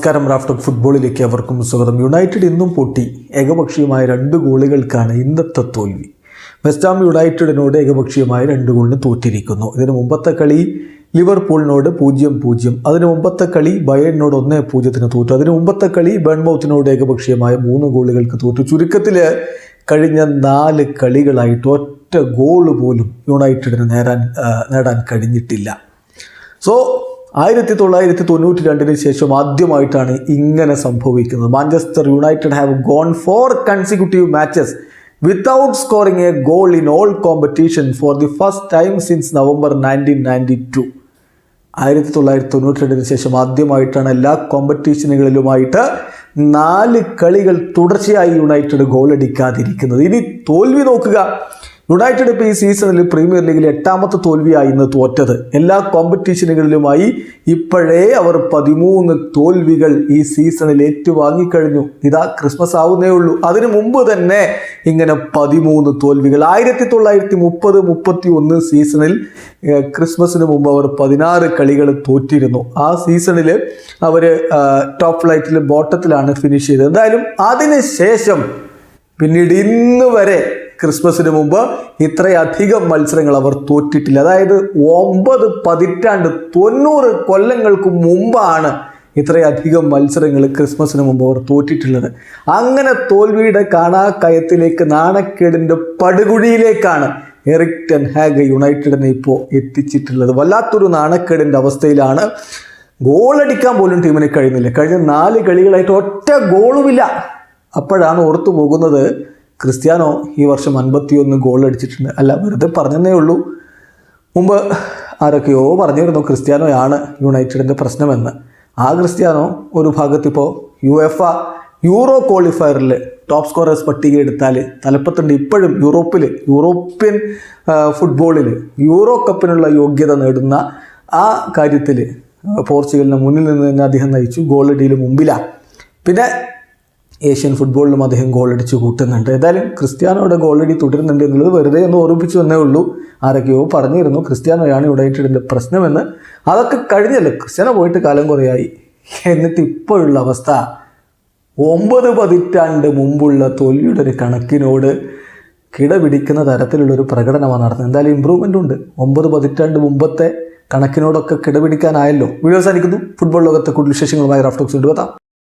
നമസ്കാരം റാഫ്റ്റോക്ക് ഫുട്ബോളിലേക്ക് അവർക്കും സ്വാഗതം. യുണൈറ്റഡ് ഇന്നും പൊട്ടി. ഏകപക്ഷീയമായ രണ്ട് ഗോളുകൾക്കാണ് ഇന്നത്തെ തോൽവി. വെസ്റ്റാം യുണൈറ്റഡിനോട് ഏകപക്ഷീയമായ രണ്ട് ഗോളിന് തോറ്റിരിക്കുന്നു. ഇതിന് മുമ്പത്തെ കളി ലിവർപൂളിനോട് പൂജ്യം പൂജ്യം. അതിന് മുമ്പത്തെ കളി ബയണിനോട് ഒന്ന് പൂജ്യത്തിന് തോറ്റു. അതിന് മുമ്പത്തെ കളി ബൺമൗത്തിനോട് ഏകപക്ഷീയമായ മൂന്ന് ഗോളുകൾക്ക് തോറ്റു. ചുരുക്കത്തിൽ കഴിഞ്ഞ നാല് കളികളായിട്ട് ഒറ്റ ഗോൾ പോലും യുണൈറ്റഡിന് നേടാൻ നേടാൻ കഴിഞ്ഞിട്ടില്ല. സോ ആയിരത്തി തൊള്ളായിരത്തി തൊണ്ണൂറ്റി രണ്ടിന് ശേഷം ആദ്യമായിട്ടാണ് ഇങ്ങനെ സംഭവിക്കുന്നത്. Manchester United have gone four consecutive matches without scoring a goal in all competition for the first time since November nineteen ninety two ആയിരത്തി തൊള്ളായിരത്തി തൊണ്ണൂറ്റി രണ്ടിന് ശേഷം ആദ്യമായിട്ടാണ് എല്ലാ കോമ്പറ്റീഷനുകളിലുമായിട്ട് നാല് കളികൾ തുടർച്ചയായി യുണൈറ്റഡ് ഗോൾ അടിക്കാതിരിക്കുന്നത്. ഇനി തോൽവി നോക്കുക. യുണൈറ്റഡ് ഇപ്പോൾ ഈ സീസണിൽ പ്രീമിയർ ലീഗിൽ എട്ടാമത്തെ തോൽവിയായി ഇന്ന് തോറ്റത്. എല്ലാ കോമ്പറ്റീഷനുകളിലുമായി ഇപ്പോഴേ അവർ പതിമൂന്ന് തോൽവികൾ ഈ സീസണിൽ ഏറ്റുവാങ്ങിക്കഴിഞ്ഞു. ഇതാ ക്രിസ്മസ് ആവുന്നേ ഉള്ളൂ അതിനു മുമ്പ് തന്നെ ഇങ്ങനെ പതിമൂന്ന് തോൽവികൾ. ആയിരത്തി തൊള്ളായിരത്തി മുപ്പത് മുപ്പത്തി ഒന്ന് സീസണിൽ ക്രിസ്മസിന് മുമ്പ് അവർ പതിനാറ് കളികൾ തോറ്റിരുന്നു. ആ സീസണിൽ അവർ ടോപ്പ് ഫ്ലൈറ്റിൽ ബോട്ടത്തിലാണ് ഫിനിഷ് ചെയ്തത്. എന്തായാലും അതിന് ശേഷം പിന്നീട് ഇന്ന് വരെ ക്രിസ്മസിന് മുമ്പ് ഇത്രയധികം മത്സരങ്ങൾ അവർ തോറ്റിട്ടില്ല. അതായത് ഒമ്പത് പതിറ്റാണ്ട് തൊണ്ണൂറ് കൊല്ലങ്ങൾക്ക് മുമ്പാണ് ഇത്രയധികം മത്സരങ്ങൾ ക്രിസ്മസിന് മുമ്പ് അവർ തോറ്റിട്ടുള്ളത്. അങ്ങനെ തോൽവിയുടെ കാണാക്കയത്തിലേക്ക് നാണക്കേടിന്റെ പടുകുഴിയിലേക്കാണ് എറിക് ടെൻ ഹാഗ് യുണൈറ്റഡിനെ ഇപ്പോൾ എത്തിച്ചിട്ടുള്ളത്. വല്ലാത്തൊരു നാണക്കേടിന്റെ അവസ്ഥയിലാണ് ഗോളടിക്കാൻ പോലും ടീമിന് കഴിയുന്നില്ല കഴിഞ്ഞ നാല് കളികളായിട്ട് ഒറ്റ ഗോളുമില്ല. അപ്പോഴാണ് ഓർത്തു പോകുന്നത് ക്രിസ്ത്യാനോ ഈ വർഷം അൻപത്തിയൊന്ന് ഗോൾ അടിച്ചിട്ടുണ്ട്. അല്ല വെറുതെ പറഞ്ഞതേ ഉള്ളൂ. മുമ്പ് ആരൊക്കെയോ പറഞ്ഞിരുന്നു ക്രിസ്ത്യാനോയാണ് യുണൈറ്റഡിന്റെ പ്രശ്നമെന്ന്. ആ ക്രിസ്ത്യാനോ ഒരു ഭാഗത്തിപ്പോൾ യു എഫ് യൂറോ ക്വാളിഫയറിൽ ടോപ്പ് സ്കോറേഴ്സ് പട്ടിക എടുത്താൽ തലപ്പത്തുണ്ട്. ഇപ്പോഴും യൂറോപ്പിൽ യൂറോപ്യൻ ഫുട്ബോളിൽ യൂറോ കപ്പിനുള്ള യോഗ്യത നേടുന്ന ആ കാര്യത്തിൽ പോർച്ചുഗലിന് മുന്നിൽ നിന്ന് തന്നെ അദ്ദേഹം നയിച്ചു. ഗോൾ അടിയിൽ മുമ്പിലാണ് പിന്നെ ഏഷ്യൻ ഫുട്ബോളിലും അദ്ദേഹം ഗോളടിച്ച് കൂട്ടുന്നുണ്ട്. ഏതായാലും ക്രിസ്ത്യാനോയുടെ ഗോളടി തുടരുന്നുണ്ട് എന്നുള്ളത് വെറുതെ ഒന്ന് ഓർമ്മിപ്പിച്ചു എന്നേ ഉള്ളൂ. ആരൊക്കെയോ പറഞ്ഞിരുന്നു ക്രിസ്ത്യാനോയാണ് യുണൈറ്റഡിന്റെ പ്രശ്നമെന്ന്. അതൊക്കെ കഴിഞ്ഞല്ലോ? ക്രിസ്ത്യാനോ പോയിട്ട് കാലം കുറയായി. എന്നിട്ട് ഇപ്പോഴുള്ള അവസ്ഥ. ഒമ്പത് പതിറ്റാണ്ട് മുമ്പുള്ള തോൽവിയുടെ ഒരു കണക്കിനോട് കിടപിടിക്കുന്ന തരത്തിലുള്ളൊരു പ്രകടനമാണ് നടത്തുന്നത് എന്തായാലും ഇമ്പ്രൂവ്മെന്റ് ഉണ്ട്. ഒമ്പത് പതിറ്റാണ്ട് മുമ്പത്തെ കണക്കിനോടൊക്കെ കിടപിടിക്കാനായല്ലോ. വീഡിയോ അവസാനിക്കുന്നു. ഫുട്ബോൾ ലോകത്തെ കൂടുതൽ വിശേഷങ്ങളുമായി റാഫ്റ്റോക്സ് കൊണ്ടുവെത്താം.